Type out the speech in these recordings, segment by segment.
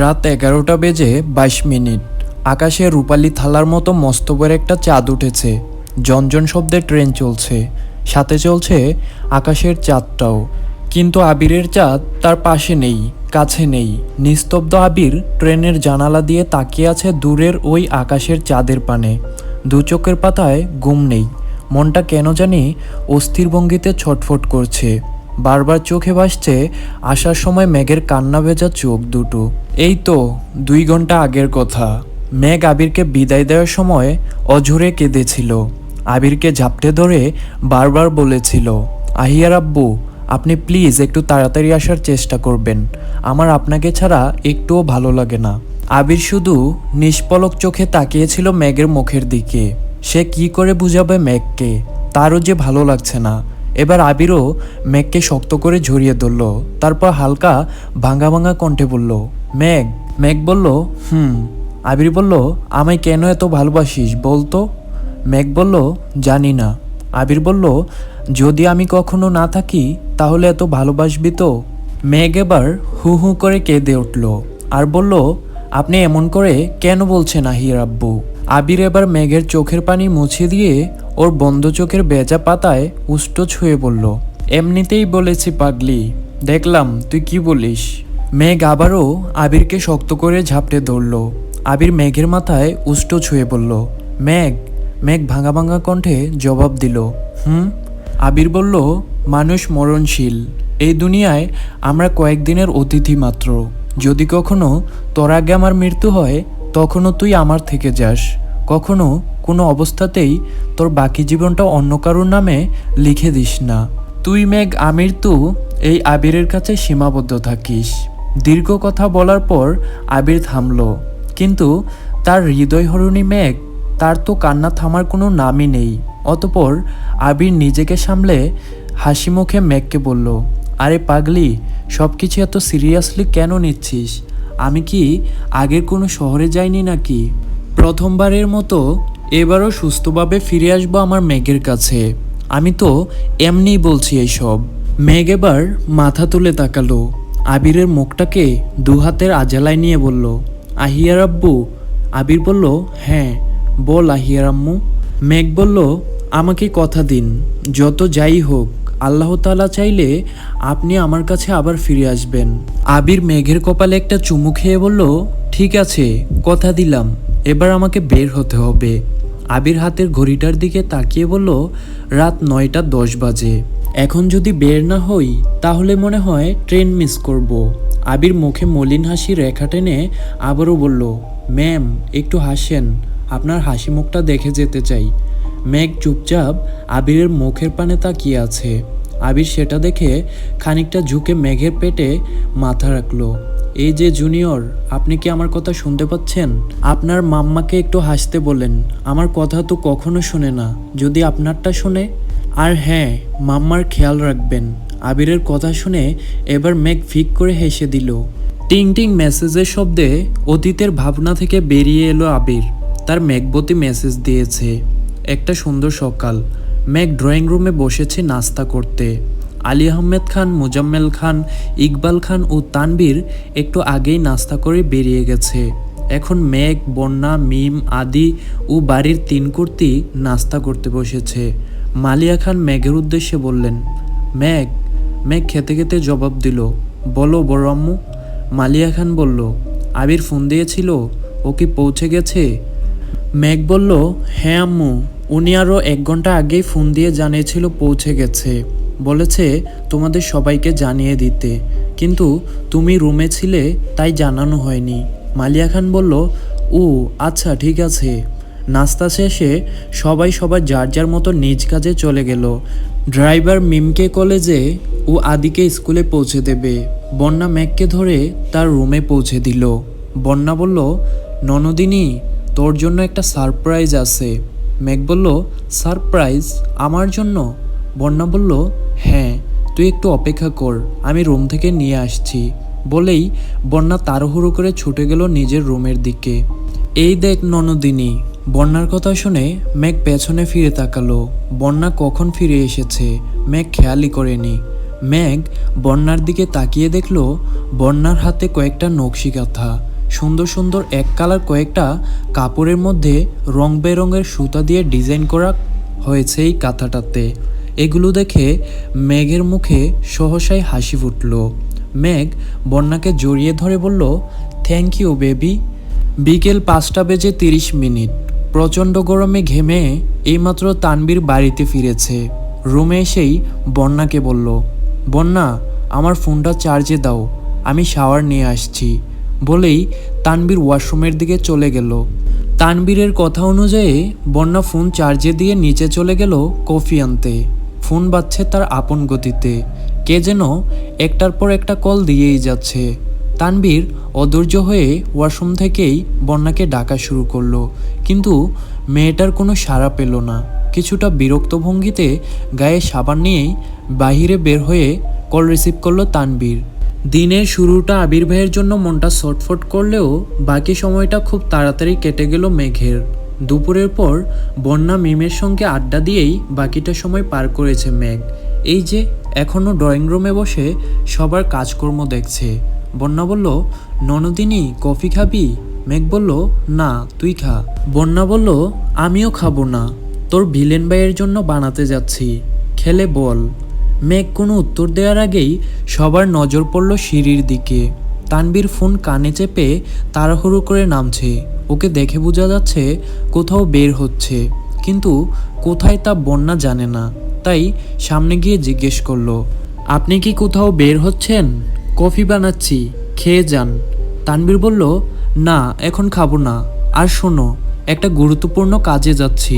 রাত এগারোটা বেজে বাইশ মিনিট। আকাশে রূপালি থালার মতো মস্ত বড় একটা চাঁদ উঠেছে। জনজন শব্দে ট্রেন চলছে। সাথে চলছে আকাশের চাঁদটাও। কিন্তু আবিরের চাঁদ তার পাশে নেই, কাছে নেই। নিস্তব্ধ আবির ট্রেনের জানালা দিয়ে তাকিয়ে আছে দূরের ওই আকাশের চাঁদের পানে। দু চোখের পাতায় ঘুম নেই। মনটা কেন জানি অস্থির ভঙ্গিতে ছটফট করছে। বারবার চোখে ভাসছে আসার সময় মেঘের কান্না ভেজা চোখ দুটো। এই তো, দুই ঘণ্টা আগের কথা। মেঘ আবিরকে বিদায় দেওয়ার সময় অঝরে কেঁদেছিল। আবিরকে ঝাপটে ধরে বারবার বলেছিল, আহিয়ার আব্বু, আপনি প্লিজ একটু তাড়াতাড়ি আসার চেষ্টা করবেন। আমার আপনাকে ছাড়া একটুও ভালো লাগে না। আবির শুধু নিষ্পলক চোখে তাকিয়েছিল মেঘের মুখের দিকে। সে কি করে বুঝাবে মেঘকে? তারও যে ভালো লাগছে না। এবার আবিরও মেঘকে শক্ত করে ঝরিয়ে ধরল। তারপর হালকা ভাঙা ভাঙা কণ্ঠে বলল, মেঘ মেঘ বলল, হুম। আবির বলল, আমায় কেন এত ভালোবাসিস বলতো? মেঘ বলল, জানি না। আবির বলল, যদি আমি কখনো না থাকি, তাহলে এত ভালোবাসবি তো? মেঘ এবার হু হু করে কেঁদে উঠল আর বলল, আপনি এমন করে কেন বলছেন, আহির আব্বু? আবির এবার মেঘের চোখের পানি মুছে দিয়ে ওর বন্ধ চোখের বেজা পাতায় উষ্ট ছুঁয়ে বলল এমনিতেই বলেছি পাগলি, দেখলাম, তুই কি বলিস? মেঘ আবারও আবিরকে শক্ত করে ঝাপটে ধরল। আবির মেঘের মাথায় উষ্ট ছুঁয়ে বলল মেঘ মেঘ ভাঙা ভাঙা কণ্ঠে জবাব দিল, হুম? আবির বলল, মানুষ মরণশীল। এই দুনিয়ায় আমরা কয়েকদিনের অতিথি মাত্র। যদি কখনো তোর আগে আমার মৃত্যু হয়, তখনও তুই আমার থেকে যাস। কখনো কোনো অবস্থাতেই তোর বাকি জীবনটা অন্য কারোর নামে লিখে দিস না। তুই মেঘ আমির তু, এই আবিরের কাছে সীমাবদ্ধ থাকিস। দীর্ঘ কথা বলার পর আবির থামল। কিন্তু তার হৃদয় হরণী মেঘ, তার তো কান্না থামার কোনো নামই নেই। অতপর আবির নিজেকে সামলে হাসি মুখে মেঘকে বলল, আরে পাগলি সব কিছু এত সিরিয়াসলি কেন নিচ্ছিস? আমি কি আগের কোনো শহরে যাইনি নাকি? প্রথমবারের মতো এবারও সুস্থভাবে ফিরে আসব আমার মেঘের কাছে। আমি তো এমনিই বলছি এইসব মেঘ এবার মাথা তুলে তাকালো। আবিরের মুখটাকে দু হাতের আজালায় নিয়ে বলল, আহিয়ার আব্বু। আবির বলল হ্যাঁ বল আহিয়ার আম্মু। মেঘ বলল, আমাকে কথা দিন, যত যাই হোক। আল্লাহ তাআলা চাইলে আপনি আমার কাছে আবার ফিরে আসবেন। আবির মেঘের কপালে একটা চুমু খেয়ে বলল, ঠিক আছে, কথা দিলাম, এবার আমাকে বের হতে হবে। আবির হাতের ঘড়িটার দিকে তাকিয়ে বলল, রাত নয়টা দশ বাজে। এখন যদি বের না হই, তাহলে মনে হয় ট্রেন মিস করব। আবির মুখে মলিন হাসি রেখা টেনে আবারও বলল, ম্যাম, একটু হাসেন, আপনার হাসি মুখটা দেখে যেতে চাই। মেঘ চুপচাপ আবিরের মুখের পানে তাকিয়ে আছে। আবির সেটা দেখে খানিকটা ঝুঁকে মেঘের পেটে মাথা রাখল। এই যে জুনিয়র, আপনি কি আমার কথা শুনতে পাচ্ছেন? আপনার মাম্মাকে একটু হাসতে বলেন। আমার কথা তো কখনো শোনে না। যদি আপনারটা শোনে? আর হ্যাঁ মাম্মার খেয়াল রাখবেন। আবিরের কথা শুনে এবার মেঘ ফিক করে হেসে দিল। টিং টিং মেসেজের শব্দে অতীতের ভাবনা থেকে বেরিয়ে এলো আবির। তার মেঘবতী মেসেজ দিয়েছে। একটা সুন্দর সকাল। মেঘ ড্রয়িং রুমে বসেছে নাস্তা করতে। আলী আহমেদ খান, মুজাম্মেল খান, ইকবাল খান ও তানবীর একটু আগেই নাস্তা করে বেরিয়ে গেছে। এখন মেঘ বন্যা, মিম, আদি ও বাড়ির তিন কর্তি নাস্তা করতে বসেছে। মালিয়া খান মেঘের উদ্দেশ্যে বললেন মেঘ মেঘ খেতে খেতে জবাব দিল, বলো বড় আম্মু। মালিয়া খান বলল, আবির ফোন দিয়েছিল, ও কি পৌঁছে গেছে? মেঘ বলল হ্যাঁ আম্মু। উনি আরও এক ঘণ্টা আগেই ফোন দিয়ে জানিয়েছিল পৌঁছে গেছে। বলেছে, তোমাদের সবাইকে জানিয়ে দিতে। কিন্তু তুমি রুমে ছিলে, তাই জানানো হয়নি। মালিয়া খান বলল, ও আচ্ছা ঠিক আছে। নাস্তা শেষে সবাই সবার যার যার মতো নিজ কাজে চলে গেল। ড্রাইভার মিমকে কলেজে ও আদিকে স্কুলে পৌঁছে দেবে। বন্যা ম্যাককে ধরে তার রুমে পৌঁছে দিল। বন্যা বলল, ননদিনী, তোর জন্য একটা সারপ্রাইজ আছে। মেঘ বলল, সারপ্রাইজ আমার জন্য? বন্যা বলল হ্যাঁ তুই একটু অপেক্ষা কর, আমি রুম থেকে নিয়ে আসছি। বলেই বন্যা তাড়াহুড়ো করে ছুটে গেল নিজের রুমের দিকে। এই দেখ ননদিনী, বন্যার কথা শুনে মেঘ পেছনে ফিরে তাকালো। বন্যা কখন ফিরে এসেছে, মেঘ খেয়ালই করেনি। মেঘ বন্যার দিকে তাকিয়ে দেখল, বন্যার হাতে কয়েকটা নকশি কাঁথা সুন্দর সুন্দর এক কালার কয়েকটা কাপড়ের মধ্যে রং বেরঙের সুতা দিয়ে ডিজাইন করা হয়েছে এই কাঁথাটাতে। এগুলো দেখে মেঘের মুখে সহসাই হাসি ফুটল। মেঘ বন্যাকে জড়িয়ে ধরে বলল থ্যাংক ইউ বেবি বিকেল পাঁচটা বেজে তিরিশ মিনিট। প্রচণ্ড গরমে ঘেমে এইমাত্র তানবীর বাড়িতে ফিরেছে। রুমে এসেই বন্যাকে বলল, বন্যা, আমার ফোনটা চার্জে দাও। আমি শাওয়ার নিয়ে আসছি। বলেই তানবীর ওয়াশরুমের দিকে চলে গেল। তানবীরের কথা অনুযায়ী বন্যা ফোন চার্জে দিয়ে নিচে চলে গেল কফি আনতে। ফোন বাজছে তার আপন গতিতে। কে যেন একটার পর একটা কল দিয়েই যাচ্ছে। তানবীর অধৈর্য হয়ে ওয়াশরুম থেকেই বন্যাকে ডাকা শুরু করল। কিন্তু মেয়েটার কোনো সাড়া পেল না। কিছুটা বিরক্ত ভঙ্গিতে গায়ে সাবান নিয়েই বাহিরে বের হয়ে কল রিসিভ করল তানবীর। দিনের শুরুটা আবির ভাইয়ের জন্য মনটা ছটফট করলেও বাকি সময়টা খুব তাড়াতাড়ি কেটে গেল মেঘের। দুপুরের পর বন্যা মিমের সঙ্গে আড্ডা দিয়েই বাকিটা সময় পার করেছে মেঘ। এই যে এখনও ড্রয়িং রুমে বসে সবার কাজকর্ম দেখছে। বন্যা বলল, ননদিনী, কফি খাবি? মেঘ বলল, না, তুই খা। বন্যা বলল, আমিও খাব না। তোর ভিলেন ভাইয়ের জন্য বানাতে যাচ্ছি। খেলে বল। মেঘ কোনো উত্তর দেওয়ার আগেই সবার নজর পড়ল সিঁড়ির দিকে। তানবীর ফোন কানে চেপে তাড়াহুড়ো করে নামছে। ওকে দেখে বোঝা যাচ্ছে কোথাও বের হচ্ছে, কিন্তু কোথায় তা বন্যা জানে না। তাই সামনে গিয়ে জিজ্ঞেস করল, আপনি কি কোথাও বের হচ্ছেন? কফি বানাচ্ছি, খেয়ে যান। তানবীর বলল, না, এখন খাব না। আর শোনো, একটা গুরুত্বপূর্ণ কাজে যাচ্ছি।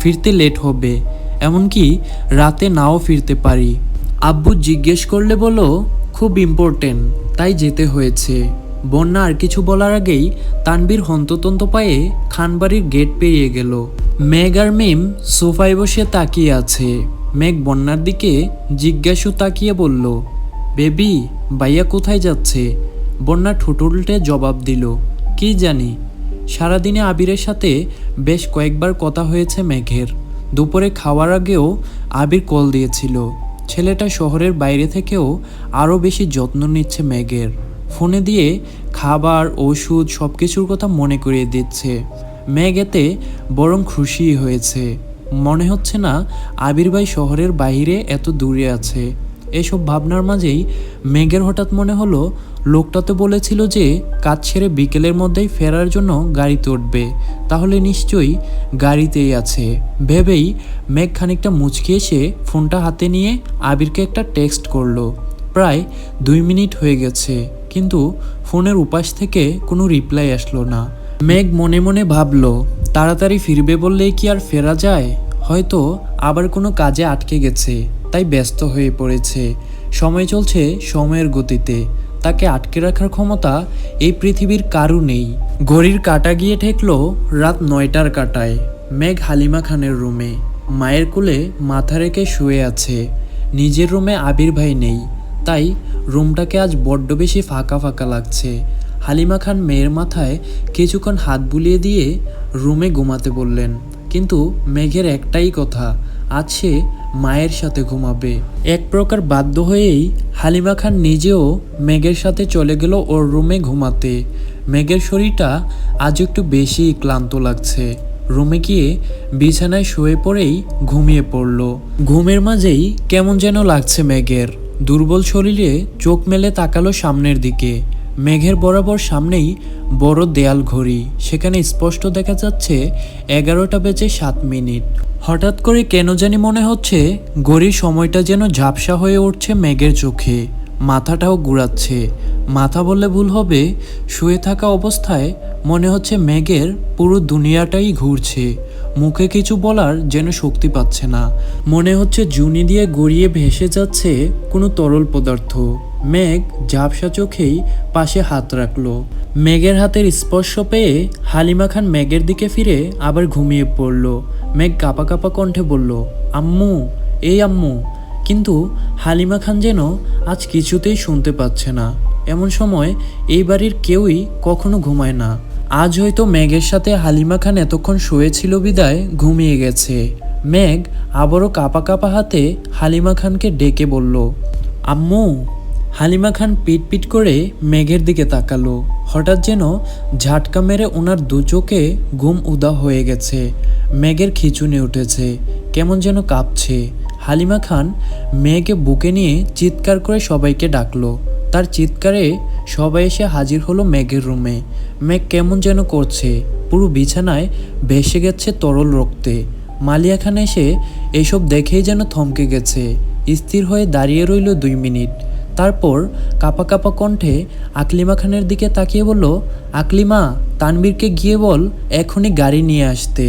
ফিরতে লেট হবে। এমনকি রাতে নাও ফিরতে পারি। আব্বু জিজ্ঞেস করলে বলো খুব ইম্পর্টেন্ট তাই যেতে হয়েছে। বন্যা আর কিছু বলার আগেই তানবীর হন্ততন্ত পায়ে খানবাড়ির গেট পেরিয়ে গেল। মেঘ আর মিম সোফায় বসে তাকিয়ে আছে। মেঘ বন্যার দিকে জিজ্ঞাসু তাকিয়ে বলল, বেবি, ভাইয়া কোথায় যাচ্ছে? বন্যা ঠোঁট উল্টে জবাব দিল, কি জানি। সারাদিনে আবিরের সাথে বেশ কয়েকবার কথা হয়েছে মেঘের। দুপুরে খাওয়ার আগেও আবির কল দিয়েছিল। ছেলেটা শহরের বাইরে থেকেও আরও বেশি যত্ন নিচ্ছে মেঘের। ফোনে দিয়ে খাবার, ওষুধ সব কিছুর কথা মনে করিয়ে দিচ্ছে। মেঘ এতে বরং খুশি হয়েছে। মনে হচ্ছে না আবির ভাই শহরের বাইরে এত দূরে আছে। এসব ভাবনার মাঝেই মেঘের হঠাৎ মনে হলো লোকটা তো বলেছিল যে কাজ ছেড়ে বিকেলের মধ্যেই ফেরার জন্য গাড়িতে উঠবে। তাহলে নিশ্চয়ই গাড়িতেই আছে। ভেবেই মেঘ খানিকটা মুচকি এসে ফোনটা হাতে নিয়ে আবিরকে একটা টেক্সট করল। প্রায় দুই মিনিট হয়ে গেছে, কিন্তু ফোনের উপাস থেকে কোনো রিপ্লাই আসলো না। মেঘ মনে মনে ভাবলো, তাড়াতাড়ি ফিরবে বললেই কি আর ফেরা যায়? হয়তো আবার কোনো কাজে আটকে গেছে, তাই ব্যস্ত হয়ে পড়েছে। সময় চলছে সময়ের গতিতে। তাকে আটকে রাখার ক্ষমতা এই পৃথিবীর কারু নেই। ঘড়ির কাটা গিয়ে ঠেকলো রাত নয়টার কাটায়। মেঘ হালিমা খানের রুমে। মায়ের কোলে মাথা রেখে শুয়ে আছে। নিজের রুমে আবির ভাই নেই। তাই রুমটাকে আজ বড্ড বেশি ফাঁকা ফাঁকা লাগছে। হালিমা খান মেয়ের মাথায় কিছুক্ষণ হাত বুলিয়ে দিয়ে রুমে ঘুমাতে বললেন। কিন্তু মেঘের একটাই কথা আজ সে মায়ের সাথে ঘুমাবে। এক প্রকার বাধ্য হয়েই হালিমা খান নিজেও মেঘের সাথে চলে গেল ওর রুমে ঘুমাতে। মেঘের শরীরটা আজ একটু বেশি ক্লান্ত লাগছে। রুমে গিয়ে বিছানায় শুয়ে পড়েই ঘুমিয়ে পড়ল। ঘুমের মাঝেই কেমন যেন লাগছে মেঘের। দুর্বল শরীরে চোখ মেলে তাকালো সামনের দিকে। মেঘের বরাবর সামনেই বড় দেয়াল ঘড়ি। সেখানে স্পষ্ট দেখা যাচ্ছে এগারোটা বেজে সাত মিনিট। হঠাৎ করে কেন জানি মনে হচ্ছে ঘড়ির সময়টা যেন ঝাপসা হয়ে উঠছে মেঘের চোখে। মাথাটাও ঘুরাচ্ছে। মাথা বললে ভুল হবে, শুয়ে থাকা অবস্থায় মনে হচ্ছে মেঘের পুরো দুনিয়াটাই ঘুরছে। মুখে কিছু বলার যেন শক্তি পাচ্ছে না। মনে হচ্ছে জুনি দিয়ে গড়িয়ে ভেসে যাচ্ছে কোনো তরল পদার্থ। মেঘ ঝাপসা চোখেই পাশে হাত রাখল। মেঘের হাতের স্পর্শ পেয়ে হালিমা খান মেঘের দিকে ফিরে আবার ঘুমিয়ে পড়ল। মেঘ কাপা কাপা কণ্ঠে বলল, আম্মু, এই আম্মু। কিন্তু হালিমা খান যেন আজ কিছুতেই শুনতে পাচ্ছে না। এমন সময় এই বাড়ির কেউই কখনো ঘুমায় না। আজ হয়তো ম্যাগের সাথে হালিমা খান এতক্ষণ শুয়েছিল বিদায়, ঘুমিয়ে গেছে। ম্যাগ আবারও কাপা কাপা হাতে হালিমা খানকে ডেকে বলল, আম্মু হালিমা খান পিট পিট করে মেঘের দিকে তাকালো। হঠাৎ যেন ঝাটকা মেরে ওনার দু চোখে ঘুম উদা হয়ে গেছে। মেঘের খিচুনি উঠেছে। কেমন যেন কাঁপছে। হালিমা খান মেয়েকে বুকে নিয়ে চিৎকার করে সবাইকে ডাকলো। তার চিৎকারে সবাই এসে হাজির হলো মেঘের রুমে। মেঘ কেমন যেন করছে। পুরো বিছানায় ভেসে গেছে তরল রক্তে। মালিয়া খান এসে এসব দেখেই যেন থমকে গেছে। স্থির হয়ে দাঁড়িয়ে রইল দুই মিনিট। তারপর কাপা কাপা কণ্ঠে আকলিমা খানের দিকে তাকিয়ে বলল, আকলিমা, তানবীরকে গিয়ে বল, এখনই গাড়ি নিয়ে আসতে।